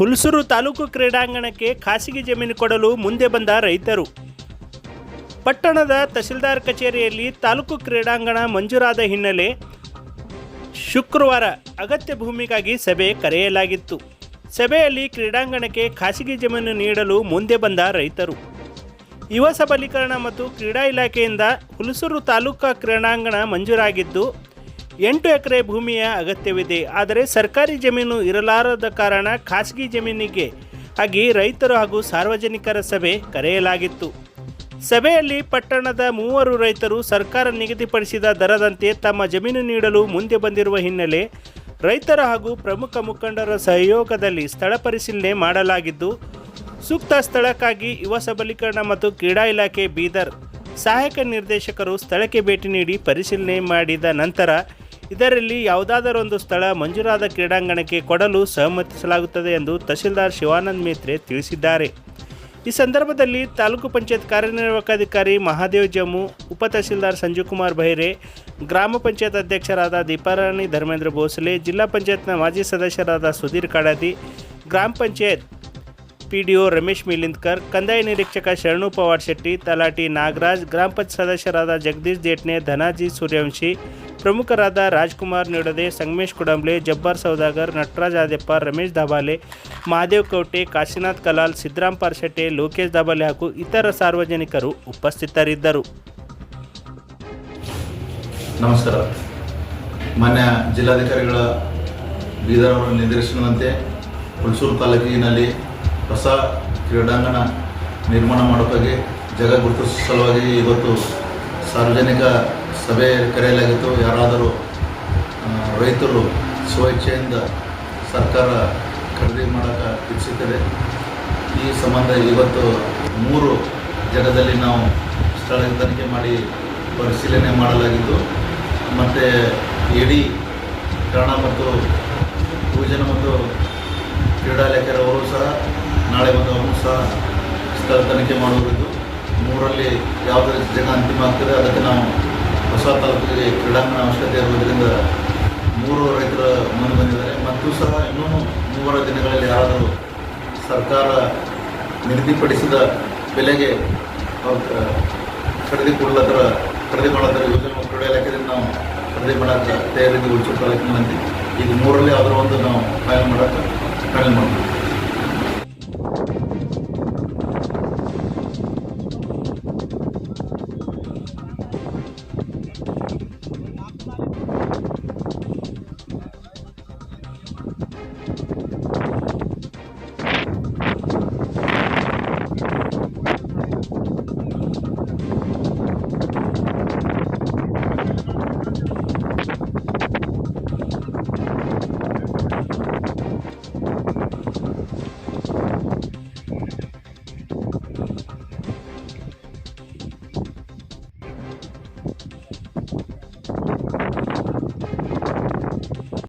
ಹುಲ್ಸೂರು ತಾಲೂಕು ಕ್ರೀಡಾಂಗಣಕ್ಕೆ ಖಾಸಗಿ ಜಮೀನು ಕೊಡಲು ಮುಂದೆ ಬಂದ ರೈತರು. ಪಟ್ಟಣದ ತಹಸೀಲ್ದಾರ್ ಕಚೇರಿಯಲ್ಲಿ ತಾಲೂಕು ಕ್ರೀಡಾಂಗಣ ಮಂಜೂರಾದ ಹಿನ್ನೆಲೆ ಶುಕ್ರವಾರ ಅಗತ್ಯ ಭೂಮಿಗಾಗಿ ಸಭೆ ಕರೆಯಲಾಗಿತ್ತು. ಸಭೆಯಲ್ಲಿ ಕ್ರೀಡಾಂಗಣಕ್ಕೆ ಖಾಸಗಿ ಜಮೀನು ನೀಡಲು ಮುಂದೆ ಬಂದ ರೈತರು. ಯುವ ಸಬಲೀಕರಣ ಮತ್ತು ಕ್ರೀಡಾ ಇಲಾಖೆಯಿಂದ ಹುಲಸೂರು ತಾಲೂಕು ಕ್ರೀಡಾಂಗಣ ಮಂಜೂರಾಗಿದ್ದು ಎಂಟು ಎಕರೆ ಭೂಮಿಯ ಅಗತ್ಯವಿದೆ. ಆದರೆ ಸರ್ಕಾರಿ ಜಮೀನು ಇರಲಾರದ ಕಾರಣ ಖಾಸಗಿ ಜಮೀನಿಗೆ ಆಗಿ ರೈತರು ಹಾಗೂ ಸಾರ್ವಜನಿಕರ ಸಭೆ ಕರೆಯಲಾಗಿತ್ತು. ಸಭೆಯಲ್ಲಿ ಪಟ್ಟಣದ ಮೂವರು ರೈತರು ಸರ್ಕಾರ ನಿಗದಿಪಡಿಸಿದ ದರದಂತೆ ತಮ್ಮ ಜಮೀನು ನೀಡಲು ಮುಂದೆ ಬಂದಿರುವ ಹಿನ್ನೆಲೆ ರೈತರ ಹಾಗೂ ಪ್ರಮುಖ ಮುಖಂಡರ ಸಹಯೋಗದಲ್ಲಿ ಸ್ಥಳ ಪರಿಶೀಲನೆ ಮಾಡಲಾಗಿದ್ದು, ಸೂಕ್ತ ಸ್ಥಳಕ್ಕಾಗಿ ಯುವ ಸಬಲೀಕರಣ ಮತ್ತು ಕ್ರೀಡಾ ಇಲಾಖೆ ಬೀದರ್ ಸಹಾಯಕ ನಿರ್ದೇಶಕರು ಸ್ಥಳಕ್ಕೆ ಭೇಟಿ ನೀಡಿ ಪರಿಶೀಲನೆ ಮಾಡಿದ ನಂತರ ಇದರಲ್ಲಿ ಯಾವುದಾದರೊಂದು ಸ್ಥಳ ಮಂಜೂರಾದ ಕ್ರೀಡಾಂಗಣಕ್ಕೆ ಕೊಡಲು ಸಹಮತಿಸಲಾಗುತ್ತದೆ ಎಂದು ತಹಸೀಲ್ದಾರ್ ಶಿವಾನಂದ್ ಮೇತ್ರೆ ತಿಳಿಸಿದ್ದಾರೆ. ಈ ಸಂದರ್ಭದಲ್ಲಿ ತಾಲೂಕು ಪಂಚಾಯತ್ ಕಾರ್ಯನಿರ್ವಾಹಕಾಧಿಕಾರಿ ಮಹಾದೇವ್ ಜಮ್ಮು, ಉಪ ತಹಸೀಲ್ದಾರ್ ಸಂಜೀವ್ ಕುಮಾರ್ ಬೈರೆ, ಗ್ರಾಮ ಪಂಚಾಯತ್ ಅಧ್ಯಕ್ಷರಾದ ದೀಪಾರಾಣಿ ಧರ್ಮೇಂದ್ರ ಭೋಸಲೆ, ಜಿಲ್ಲಾ ಪಂಚಾಯತ್ನ ಮಾಜಿ ಸದಸ್ಯರಾದ ಸುಧೀರ್ ಕಾಡಾದಿ ಗ್ರಾಮ panchayat P D O Ramesh Milindkar, ಕಂದಾಯ ನಿರೀಕ್ಷಕ ಶರಣು ಪವಾರ್ ಶೆಟ್ಟಿ, ತಲಾಟಿ ನಾಗರಾಜ್, ಗ್ರಾಮ ಪಂಚಾಯತ್ ಸದಸ್ಯರಾದ ಜಗದೀಶ್ ಜೇಟ್ನೆ, ಧನಾಜಿ ಸೂರ್ಯವಂಶಿ ಪ್ರಮುಖರಾದ ರಾಜ್ಕುಮಾರ್ ನೀಡದೆ ಸಂಗಮೇಶ್ ಕುಡಂಬ್ಳೆ, ಜಬ್ಬಾರ್ ಸೌದಾಗರ್, ನಟರಾಜ್ ಆದ್ಯಪ್ಪ ರಮೇಶ್ ದಾಬಾಲೆ ಮಹಾದೇವ್ ಕೌಟೆ, ಕಾಶಿನಾಥ್ ಕಲಾಲ್ ಸಿದ್ದರಾಮ್ ಪಾರ್ಶೆಟ್ಟೆ ಲೋಕೇಶ್ ದಾಬಾಲೆ ಹಾಗೂ ಇತರ ಸಾರ್ವಜನಿಕರು ಉಪಸ್ಥಿತರಿದ್ದರು. ನಮಸ್ಕಾರ. ಮಾನ್ಯ ಜಿಲ್ಲಾಧಿಕಾರಿಗಳ ಬೀದರ್ ಅವರ ನಿರ್ದೇಶನದಂತೆ ಹುಣಸೂರು ತಾಲೂಕಿನಲ್ಲಿ ಹೊಸ ಕ್ರೀಡಾಂಗಣ ನಿರ್ಮಾಣ ಮಾಡೋಕ್ಕಾಗಿ ಜಗ ಗುರುತಿಸುವ ಸಲುವಾಗಿ ಇವತ್ತು ಸಾರ್ವಜನಿಕ ಸಭೆ ಕರೆಯಲಾಗಿತ್ತು. ಯಾರಾದರೂ ರೈತರು ಸ್ವೇಚ್ಛೆಯಿಂದ ಸರ್ಕಾರ ಖರೀದಿ ಮಾಡಕ್ಕೆ ಇಚ್ಛಿಸಿದರೆ ಈ ಸಂಬಂಧ ಇವತ್ತು ಮೂರು ಜಾಗದಲ್ಲಿ ನಾವು ಸ್ಥಳ ತನಿಖೆ ಮಾಡಿ ಪರಿಶೀಲನೆ ಮಾಡಲಾಗಿತ್ತು. ಮತ್ತು ಇಡೀ ಕನ್ನಡ ಮತ್ತು ಪೂಜನ ಮತ್ತು ಕ್ರೀಡಾ ಲೇಖರವರು ಸಹ, ನಾಳೆ ಒಂದು ಅವರು ಸಹ ಸ್ಥಳ ತನಿಖೆ ಮಾಡುವುದು. ಮೂರಲ್ಲಿ ಯಾವುದೇ ಜಾಗ ಅಂತಿಮ ಆಗ್ತದೆ, ಅದಕ್ಕೆ ನಾವು ಹೊಸ ತಾಲೂಕಿನಲ್ಲಿ ಕ್ರೀಡಾಂಗಣ ಅವಶ್ಯಕತೆ ಇರುವುದರಿಂದ ಮೂರು ರೈತರ ಮುಂದೆ ಬಂದಿದ್ದಾರೆ. ಮತ್ತು ಸಹ ಇನ್ನೂ ಮೂವರ ದಿನಗಳಲ್ಲಿ ಯಾರಾದರೂ ಸರ್ಕಾರ ನಿಗದಿಪಡಿಸಿದ ಬೆಲೆಗೆ ಅವ್ರು ಕ- ಖರೀದಿ ಮಾಡತ್ತರ ಯೋಜನೆ ಕ್ರೀಡೆ ಇಲಾಖೆಯಿಂದ ನಾವು ಖರೀದಿ ಮಾಡೋಕ್ಕೆ ತಯಾರಿದ್ದು ಉಳಿಸೋ ತಾಲೂಕಿನಲ್ಲಿ ಈಗ ಮೂರಲ್ಲಿ ಯಾವುದೋ ಒಂದು ನಾವು ಫೈನಲ್ ಮಾಡೋಕ್ಕೆ ಫೈನಲ್ ಮಾಡ್ತೀವಿ.